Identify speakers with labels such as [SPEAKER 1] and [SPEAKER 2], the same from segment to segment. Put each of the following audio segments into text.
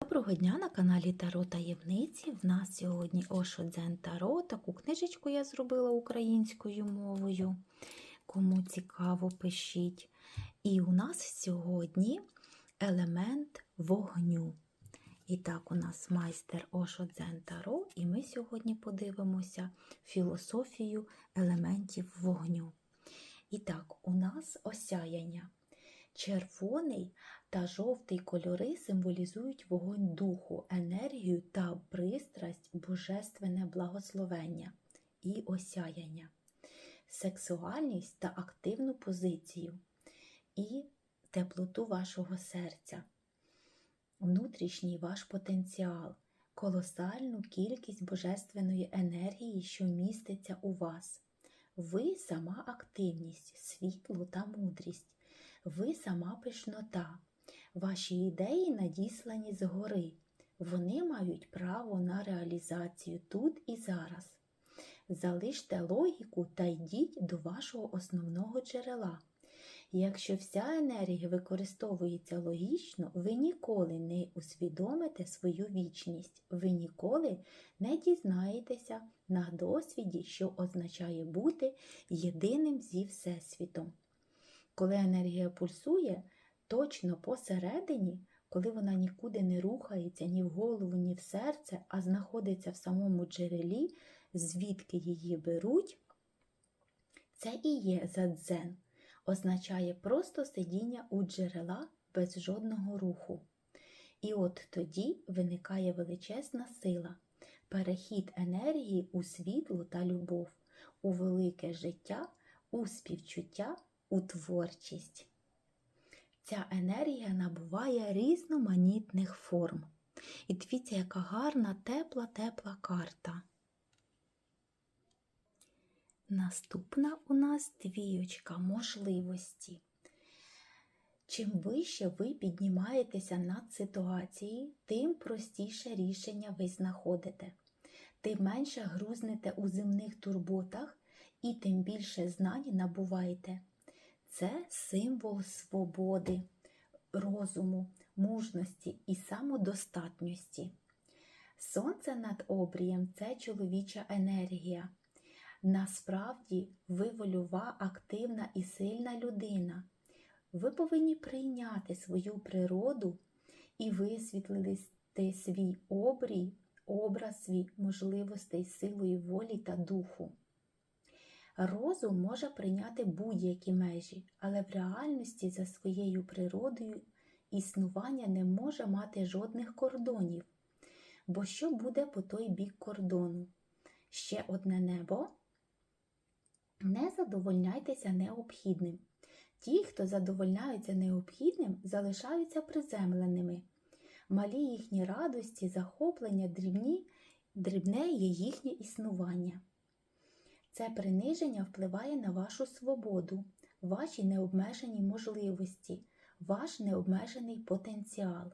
[SPEAKER 1] Доброго дня на каналі Таро Таємниці. В нас сьогодні Ошо Дзен Таро. Таку книжечку я зробила українською мовою. Кому цікаво, пишіть. І у нас сьогодні елемент вогню. І так, у нас майстер Ошо Дзен Таро, і ми сьогодні подивимося філософію елементів вогню. І так, у нас осяяння. Червоний та жовтий кольори символізують вогонь духу, енергію та пристрасть, божественне благословення і осяяння, сексуальність та активну позицію і теплоту вашого серця, внутрішній ваш потенціал, колосальну кількість божественної енергії, що міститься у вас. Ви сама активність, світло та мудрість. Ви сама пишнота. Ваші ідеї надіслані згори. Вони мають право на реалізацію тут і зараз. Залиште логіку та йдіть до вашого основного джерела. Якщо вся енергія використовується логічно, ви ніколи не усвідомите свою вічність, ви ніколи не дізнаєтеся на досвіді, що означає бути єдиним зі Всесвітом. Коли енергія пульсує, точно посередині, коли вона нікуди не рухається ні в голову, ні в серце, а знаходиться в самому джерелі, звідки її беруть, це і є задзен, означає просто сидіння у джерела без жодного руху. І от тоді виникає величезна сила, перехід енергії у світло та любов, у велике життя, у співчуття у творчість. Ця енергія набуває різноманітних форм. І дивіться, яка гарна, тепла, тепла карта. Наступна у нас двіючка можливості. Чим вище ви піднімаєтеся над ситуацією, тим простіше рішення ви знаходите, тим менше грузнете у земних турботах і тим більше знань набуваєте. Це символ свободи, розуму, мужності і самодостатності. Сонце над обрієм це чоловіча енергія. Насправді, ви вольова, активна і сильна людина. Ви повинні прийняти свою природу і висвітлити свій обрій, образ свій можливостей, силою волі та духу. Розум може прийняти будь-які межі, але в реальності за своєю природою існування не може мати жодних кордонів. Бо що буде по той бік кордону? Ще одне небо? Не задовольняйтеся необхідним. Ті, хто задовольняються необхідним, залишаються приземленими. Малі їхні радості, захоплення, дрібні, дрібне є їхнє існування. Це приниження впливає на вашу свободу, ваші необмежені можливості, ваш необмежений потенціал.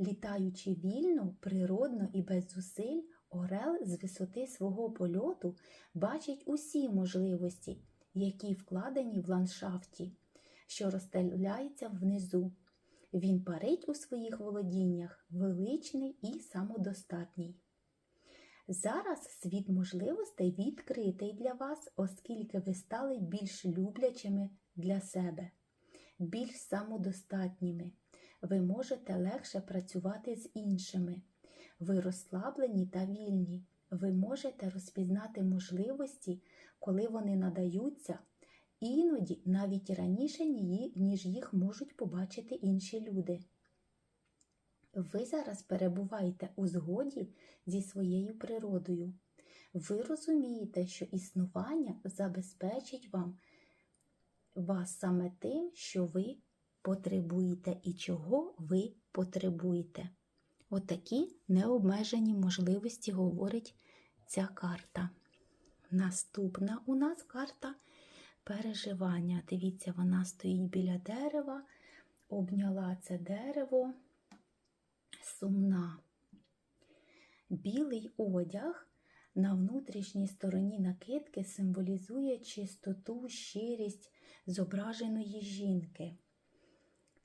[SPEAKER 1] Літаючи вільно, природно і без зусиль, Орел з висоти свого польоту бачить усі можливості, які вкладені в ландшафті, що розстеляється внизу. Він парить у своїх володіннях, величний і самодостатній. Зараз світ можливостей відкритий для вас, оскільки ви стали більш люблячими для себе, більш самодостатніми. Ви можете легше працювати з іншими. Ви розслаблені та вільні. Ви можете розпізнати можливості, коли вони надаються, іноді навіть раніше, ніж їх можуть побачити інші люди. Ви зараз перебуваєте у згоді зі своєю природою. Ви розумієте, що існування забезпечить вам вас саме тим, що ви потребуєте і чого ви потребуєте. Отакі необмежені можливості говорить ця карта. Наступна у нас карта переживання. Дивіться, вона стоїть біля дерева, обняла це дерево сумна. Білий одяг на внутрішній стороні накидки символізує чистоту, щирість зображеної жінки.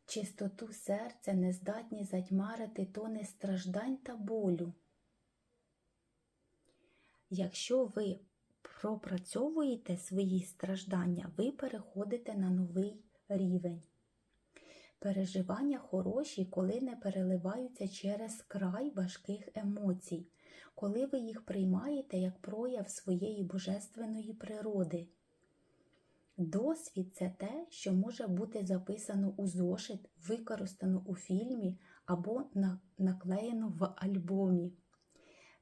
[SPEAKER 1] чистоту серця не здатні затьмарити тони страждань та болю. Якщо ви пропрацьовуєте свої страждання, ви переходите на новий рівень. Переживання хороші, коли не переливаються через край важких емоцій, коли ви їх приймаєте як прояв своєї божественної природи. Досвід це те, що може бути записано у зошит, використано у фільмі або наклеєно в альбомі.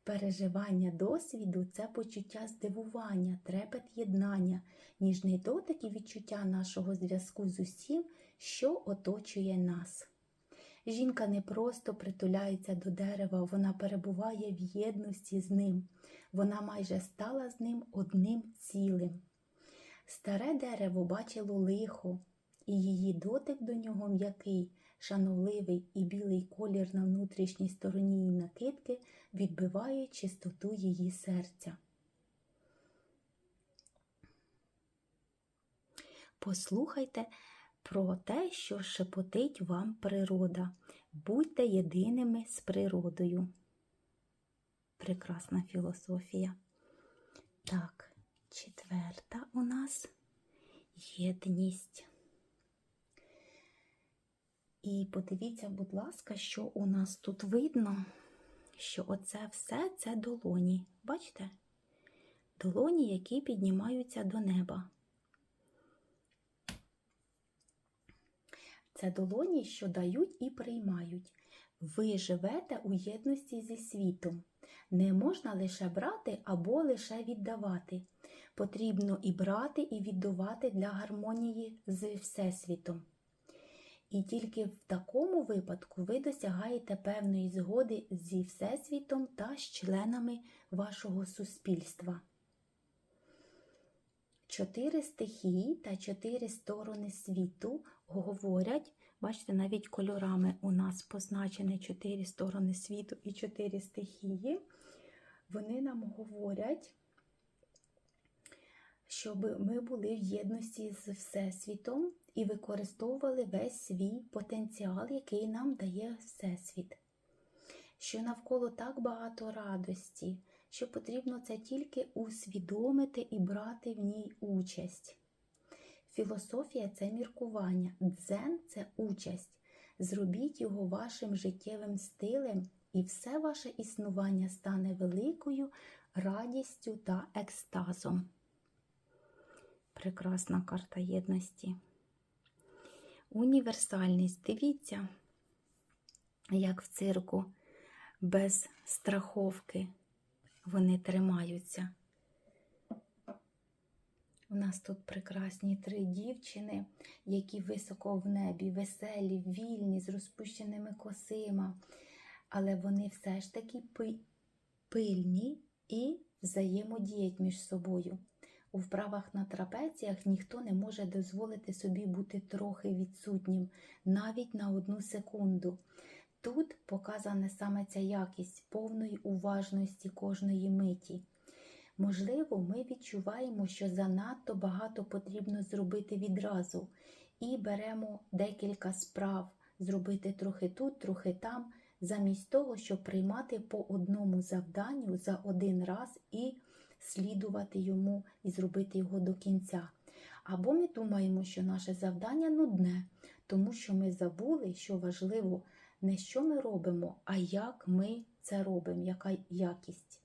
[SPEAKER 1] Переживання досвіду це почуття здивування, трепет єднання, ніжний дотик і відчуття нашого зв'язку з усім, що оточує нас. Жінка не просто притуляється до дерева, вона перебуває в єдності з ним. Вона майже стала з ним одним цілим. Старе дерево бачило лихо, і її дотик до нього м'який, шановливий і білий колір на внутрішній стороні її накидки відбиває чистоту її серця. Послухайте про те, що шепотить вам природа. Будьте єдиними з природою. Прекрасна філософія. Так, четверта у нас єдність. І подивіться, будь ласка, що у нас тут видно, що оце все це долоні. Бачите? Долоні, які піднімаються до неба. Це долоні, що дають і приймають. Ви живете у єдності зі світом. Не можна лише брати або лише віддавати. Потрібно і брати, і віддавати для гармонії з Всесвітом. І тільки в такому випадку ви досягаєте певної згоди зі Всесвітом та з членами вашого суспільства. Чотири стихії та чотири сторони світу говорять, бачите, навіть кольорами у нас позначені чотири сторони світу і чотири стихії. Вони нам говорять, щоб ми були в єдності з Всесвітом і використовували весь свій потенціал, який нам дає Всесвіт. Що навколо так багато радості, що потрібно це тільки усвідомити і брати в ній участь. Філософія це міркування, дзен це участь. Зробіть його вашим життєвим стилем, і все ваше існування стане великою радістю та екстазом. Прекрасна карта єдності. Універсальність. Дивіться, як в цирку без страховки вони тримаються. У нас тут прекрасні три дівчини, які високо в небі, веселі, вільні, з розпущеними косима, але вони все ж таки пильні і взаємодіють між собою. У вправах на трапеціях ніхто не може дозволити собі бути трохи відсутнім, навіть на одну секунду. Тут показана саме ця якість повної уважності кожної миті. Можливо, ми відчуваємо, що занадто багато потрібно зробити відразу, і беремо декілька справ, зробити трохи тут, трохи там, замість того, щоб приймати по одному завданню за один раз і слідувати йому і зробити його до кінця. Або ми думаємо, що наше завдання нудне, тому що ми забули, що важливо не що ми робимо, а як ми це робимо, яка якість.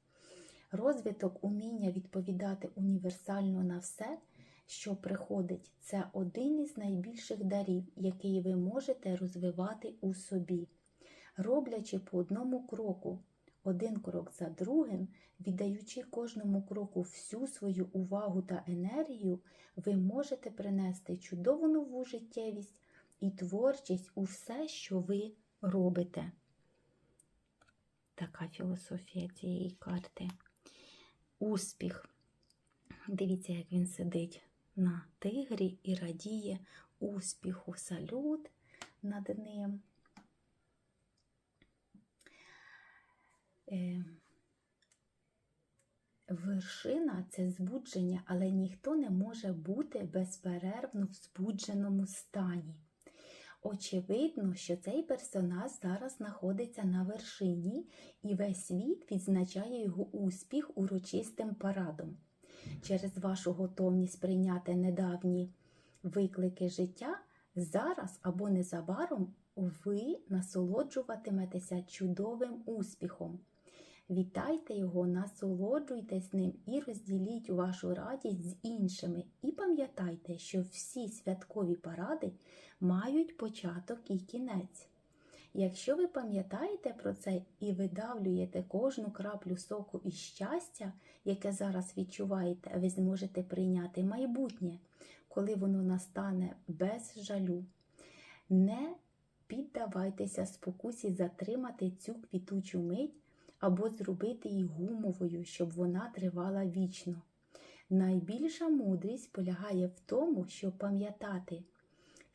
[SPEAKER 1] Розвиток уміння відповідати універсально на все, що приходить, це один із найбільших дарів, який ви можете розвивати у собі. Роблячи по одному кроку, один крок за другим, віддаючи кожному кроку всю свою увагу та енергію, ви можете принести чудову нову життєвість і творчість у все, що ви робите. Така філософія цієї карти. Успіх. Дивіться, як він сидить на тигрі і радіє успіху. Салют над ним. Вершина це збудження, але ніхто не може бути безперервно в збудженому стані. Очевидно, що цей персонаж зараз знаходиться на вершині, і весь світ відзначає його успіх урочистим парадом. Через вашу готовність прийняти недавні виклики життя, зараз або незабаром ви насолоджуватиметеся чудовим успіхом. Вітайте його, насолоджуйтесь ним і розділіть вашу радість з іншими. І пам'ятайте, що всі святкові паради мають початок і кінець. Якщо ви пам'ятаєте про це і видавлюєте кожну краплю соку і щастя, яке зараз відчуваєте, ви зможете прийняти майбутнє, коли воно настане без жалю. Не піддавайтеся спокусі затримати цю квітучу мить або зробити її гумовою, щоб вона тривала вічно. Найбільша мудрість полягає в тому, щоб пам'ятати,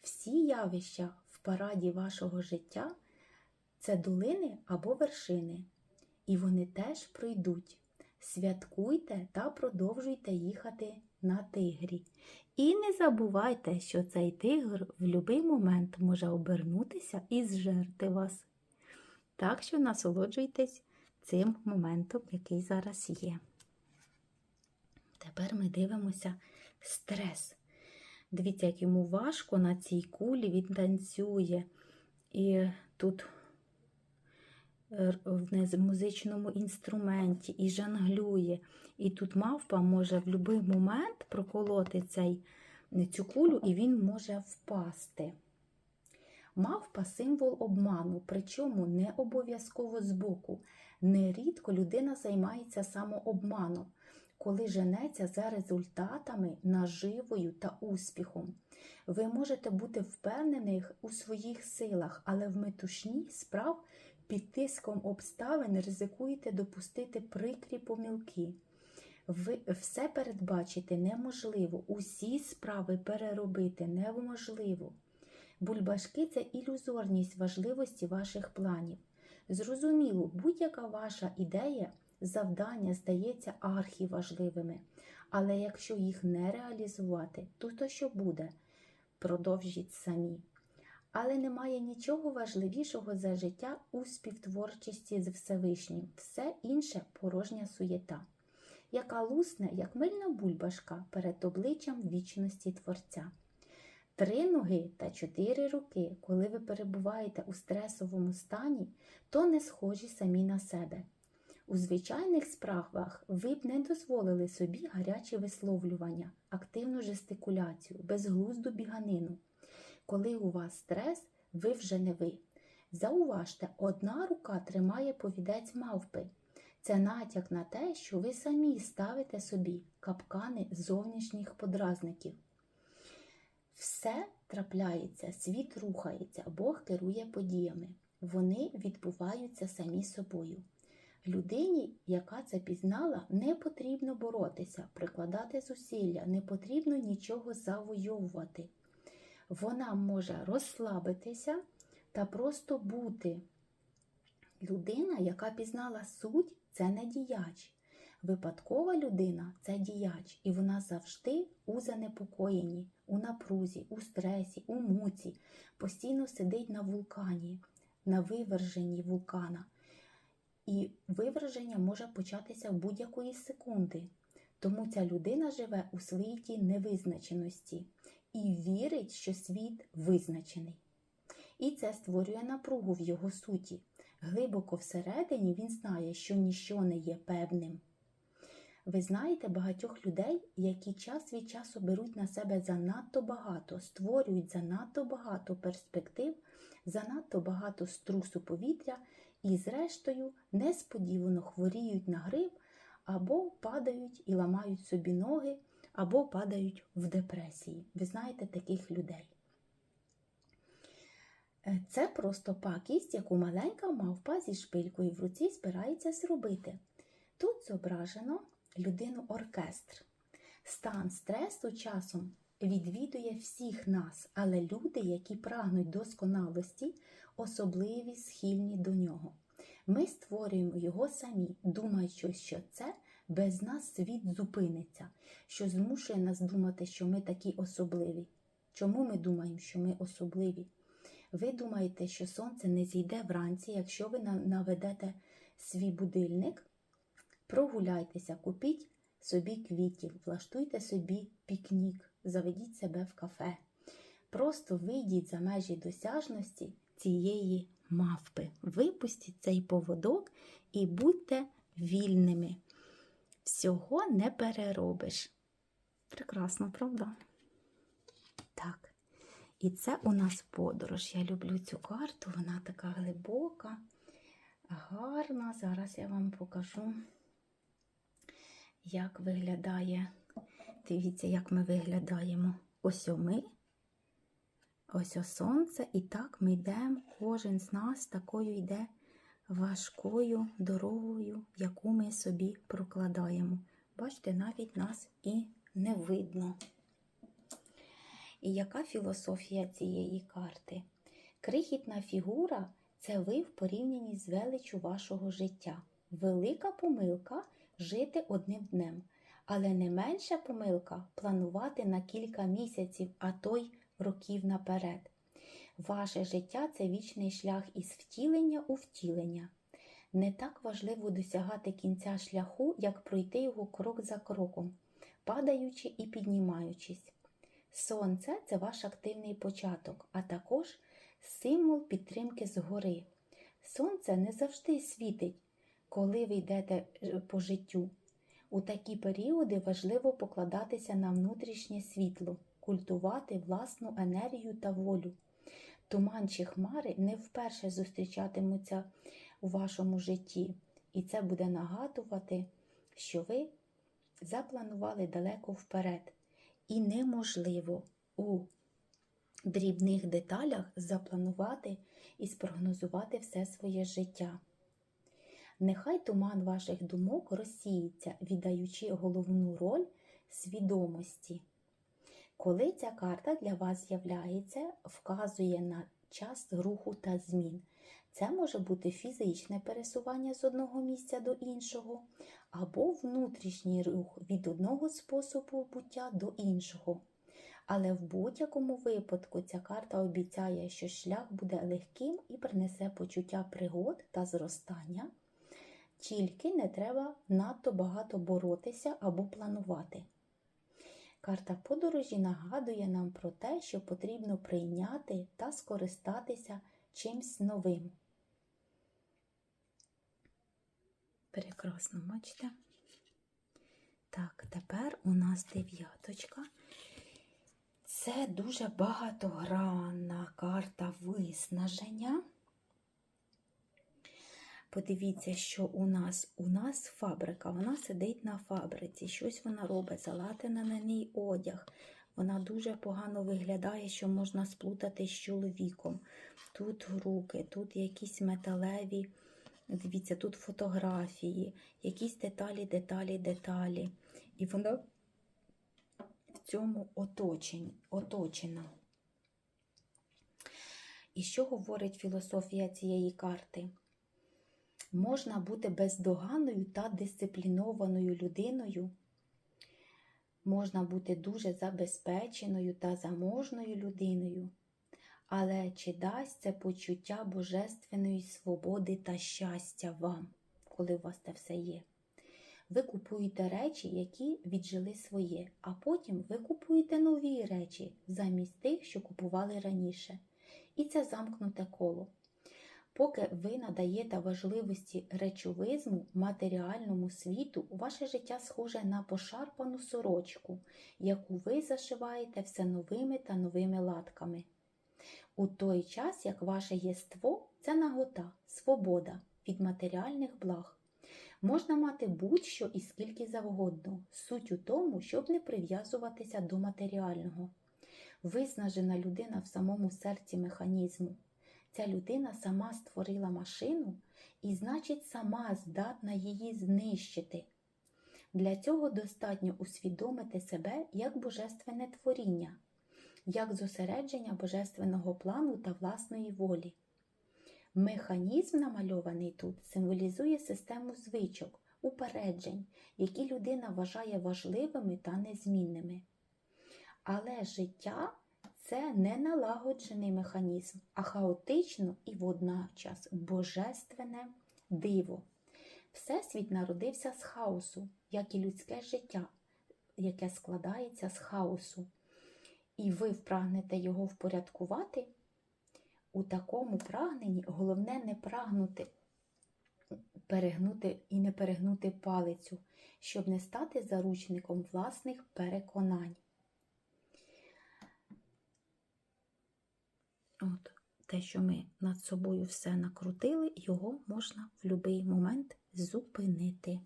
[SPEAKER 1] всі явища в параді вашого життя це долини або вершини, і вони теж пройдуть. Святкуйте та продовжуйте їхати на тигрі. І не забувайте, що цей тигр в будь-який момент може обернутися і зжерти вас. Так що насолоджуйтесь цим моментом, який зараз є. Тепер ми дивимося стрес. Дивіться, як йому важко на цій кулі він танцює. І тут в музичному інструменті і жонглює. І тут мавпа може в будь-який момент проколоти цей, цю кулю, і він може впасти. Мавпа символ обману, причому не обов'язково збоку. Нерідко людина займається самообманом, коли женеться за результатами, наживою та успіхом. Ви можете бути впевнені у своїх силах, але в метушні справ під тиском обставин ризикуєте допустити прикрі помилки. Ви все передбачити неможливо, усі справи переробити неможливо. Бульбашки це ілюзорність важливості ваших планів. Зрозуміло, будь-яка ваша ідея, завдання здається архіважливими, але якщо їх не реалізувати, то то що буде? Продовжіть самі. Але немає нічого важливішого за життя у співтворчості з Всевишнім. Все інше порожня суєта, яка лусне, як мильна бульбашка перед обличчям вічності Творця. Три ноги та чотири руки, коли ви перебуваєте у стресовому стані, то не схожі самі на себе. У звичайних справах ви б не дозволили собі гарячі висловлювання, активну жестикуляцію, безглузду біганину. Коли у вас стрес, ви вже не ви. Зауважте, одна рука тримає повідець мавпи. Це натяк на те, що ви самі ставите собі капкани зовнішніх подразників. Все трапляється, світ рухається, Бог керує подіями. Вони відбуваються самі собою. Людині, яка це пізнала, не потрібно боротися, прикладати зусилля, не потрібно нічого завойовувати. Вона може розслабитися та просто бути. Людина, яка пізнала суть, це не діяч. Випадкова людина це діяч, і вона завжди у занепокоєнні, у напрузі, у стресі, у муці, постійно сидить на вулкані, на виверженні вулкана. І виверження може початися в будь-якої секунди. Тому ця людина живе у своїй невизначеності і вірить, що світ визначений. І це створює напругу в його суті. Глибоко всередині він знає, що ніщо не є певним. Ви знаєте багатьох людей, які час від часу беруть на себе занадто багато, створюють занадто багато перспектив, занадто багато струсу повітря і, зрештою, несподівано хворіють на грип або падають і ламають собі ноги, або падають в депресії. Ви знаєте таких людей. Е, Це просто пакість, яку маленька мавпа зі шпилькою в руці збирається зробити. Тут зображено людину оркестр. Стан стресу часом відвідує всіх нас, але люди, які прагнуть досконалості, особливі схильні до нього. Ми створюємо його самі, думаючи, що це без нас світ зупиниться, що змушує нас думати, що ми такі особливі. Чому ми думаємо, що ми особливі? Ви думаєте, що сонце не зійде вранці, якщо ви на- наведете свій будильник, прогуляйтеся, купіть собі квітів, влаштуйте собі пікнік, заведіть себе в кафе. Просто вийдіть за межі досяжності цієї мавпи. Випустіть цей поводок і будьте вільними. Всього не переробиш. Прекрасно, правда? Так. І це у нас подорож. Я люблю цю карту, вона така глибока, гарна. Зараз я вам покажу, як виглядає. Дивіться, як ми виглядаємо. Ось ми, ось сонце, і так ми йдемо, кожен з нас такою йде важкою дорогою, яку ми собі прокладаємо. Бачите, навіть нас і не видно. І яка філософія цієї карти? Крихітна фігура це ви в порівнянні з величчю вашого життя. Велика помилка жити одним днем, але не менша помилка планувати на кілька місяців, а то й років наперед. Ваше життя це вічний шлях із втілення у втілення. Не так важливо досягати кінця шляху, як пройти його крок за кроком, падаючи і піднімаючись. Сонце це ваш активний початок, а також символ підтримки згори. Сонце не завжди світить, коли ви йдете е, по життю. У такі періоди важливо покладатися на внутрішнє світло, культувати власну енергію та волю. Туман чи хмари не вперше зустрічатимуться у вашому житті, і це буде нагадувати, що ви запланували далеко вперед. І неможливо у дрібних деталях запланувати і спрогнозувати все своє життя. Нехай туман ваших думок розсіється, віддаючи головну роль свідомості. Коли ця карта для вас з'являється, вказує на час руху та змін. Це може бути фізичне пересування з одного місця до іншого, або внутрішній рух від одного способу буття до іншого. Але в будь-якому випадку ця карта обіцяє, що шлях буде легким і принесе почуття пригод та зростання, тільки не треба надто багато боротися або планувати. Карта подорожі нагадує нам про те, що потрібно прийняти та скористатися чимсь новим. Прекрасно, бачите? Так, тепер у нас дев'яточка. Це дуже багатогранна карта виснаження. Подивіться, що у нас у нас фабрика, вона сидить на фабриці, щось вона робить, залатина на ній одяг. Вона дуже погано виглядає, що можна сплутати з чоловіком. Тут руки, тут якісь металеві, дивіться, тут фотографії, якісь деталі, деталі, деталі. І вона в цьому оточень, оточена. І що говорить філософія цієї карти? Можна бути бездоганною та дисциплінованою людиною, можна бути дуже забезпеченою та заможною людиною, але чи дасть це почуття божественної свободи та щастя вам, коли у вас це все є? Ви купуєте речі, які віджили своє, а потім ви купуєте нові речі замість тих, що купували раніше. І це замкнуте коло. Поки ви надаєте важливості речовизму матеріальному світу, ваше життя схоже на пошарпану сорочку, яку ви зашиваєте все новими та новими латками. У той час, як ваше єство це нагота, свобода від матеріальних благ. Можна мати будь-що і скільки завгодно, суть у тому, щоб не прив'язуватися до матеріального. Виснажена людина в самому серці механізму. Ця людина сама створила машину і, значить, сама здатна її знищити. Для цього достатньо усвідомити себе як божественне творіння, як зосередження божественного плану та власної волі. Механізм, намальований тут, символізує систему звичок, упереджень, які людина вважає важливими та незмінними. Але життя це не налагоджений механізм, а хаотично і водночас божественне диво. Всесвіт народився з хаосу, як і людське життя, яке складається з хаосу. І ви прагнете його впорядкувати. У такому прагненні головне не прагнути перегнути і не перегнути палицю, щоб не стати заручником власних переконань. От, те, що ми над собою все накрутили, його можна в будь-який момент зупинити.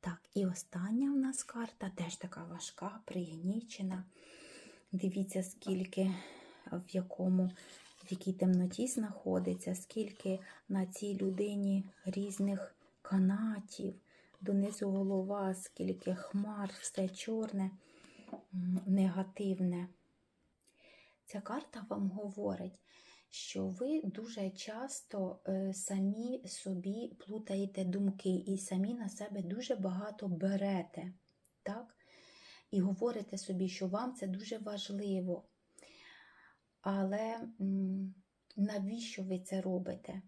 [SPEAKER 1] Так, і остання в нас карта теж така важка, пригнічена. Дивіться, скільки в якому в якій темноті знаходиться, скільки на цій людині різних канатів, донизу голова, скільки хмар, все чорне, негативне. Ця карта вам говорить, що ви дуже часто е, самі собі плутаєте думки і самі на себе дуже багато берете. так? І говорите собі, що вам це дуже важливо. Але навіщо ви це робите?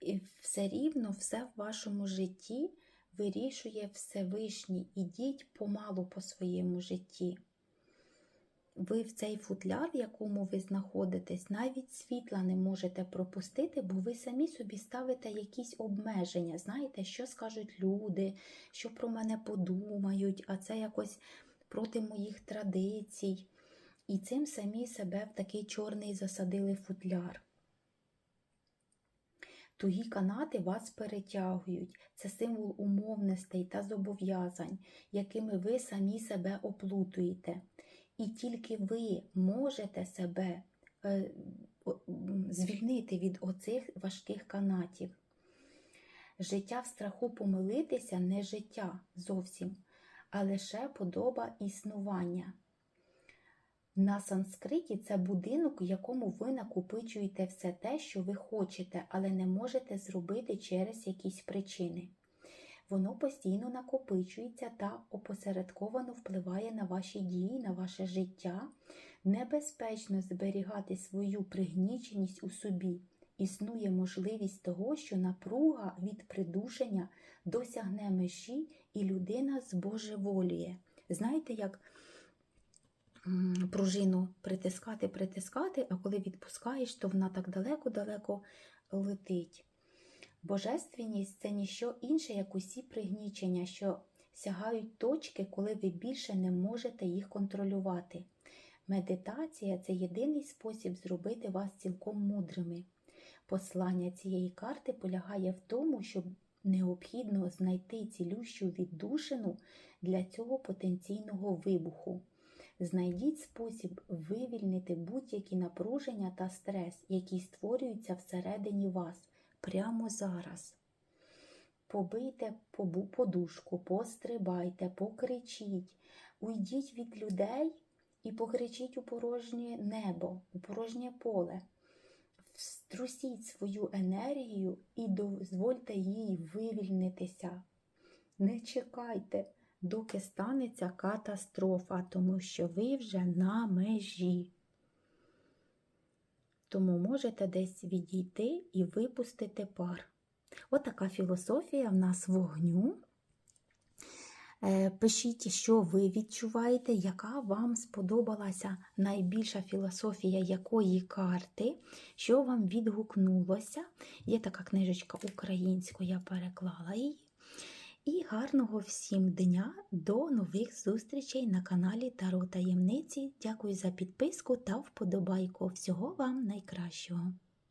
[SPEAKER 1] І все рівно, все в вашому житті вирішує Всевишній. Ідіть помалу по своєму житті. Ви в цей футляр, в якому ви знаходитесь, навіть світла не можете пропустити, бо ви самі собі ставите якісь обмеження. Знаєте, що скажуть люди, що про мене подумають, а це якось проти моїх традицій. І цим самі себе в такий чорний засадили футляр. Тугі канати вас перетягують. Це символ умовностей та зобов'язань, якими ви самі себе оплутуєте. І тільки ви можете себе е, звільнити від оцих важких канатів. Життя в страху помилитися не життя зовсім, а лише подоба існування. На санскриті це будинок, у якому ви накопичуєте все те, що ви хочете, але не можете зробити через якісь причини. Воно постійно накопичується та опосередковано впливає на ваші дії, на ваше життя. Небезпечно зберігати свою пригніченість у собі. Існує можливість того, що напруга від придушення досягне межі і людина збожеволює. Знаєте, як пружину притискати, притискати, а коли відпускаєш, то вона так далеко-далеко летить. Божественність це ніщо інше, як усі пригнічення, що сягають точки, коли ви більше не можете їх контролювати. Медитація це єдиний спосіб зробити вас цілком мудрими. Послання цієї карти полягає в тому, щоб необхідно знайти цілющу віддушину для цього потенційного вибуху. Знайдіть спосіб вивільнити будь-які напруження та стрес, які створюються всередині вас прямо зараз. Побийте подушку, пострибайте, покричіть, уйдіть від людей і покричіть у порожнє небо, у порожнє поле. Струсіть свою енергію і дозвольте їй вивільнитися. Не чекайте доки станеться катастрофа, тому що ви вже на межі. Тому можете десь відійти і випустити пар. Отака філософія в нас вогню. Е, пишіть, що ви відчуваєте, яка вам сподобалася найбільша філософія якої карти, що вам відгукнулося. Є така книжечка українською, я переклала її. І гарного всім дня до нових зустрічей на каналі Таро Таємниці. Дякую за підписку та вподобайку. Всього вам найкращого!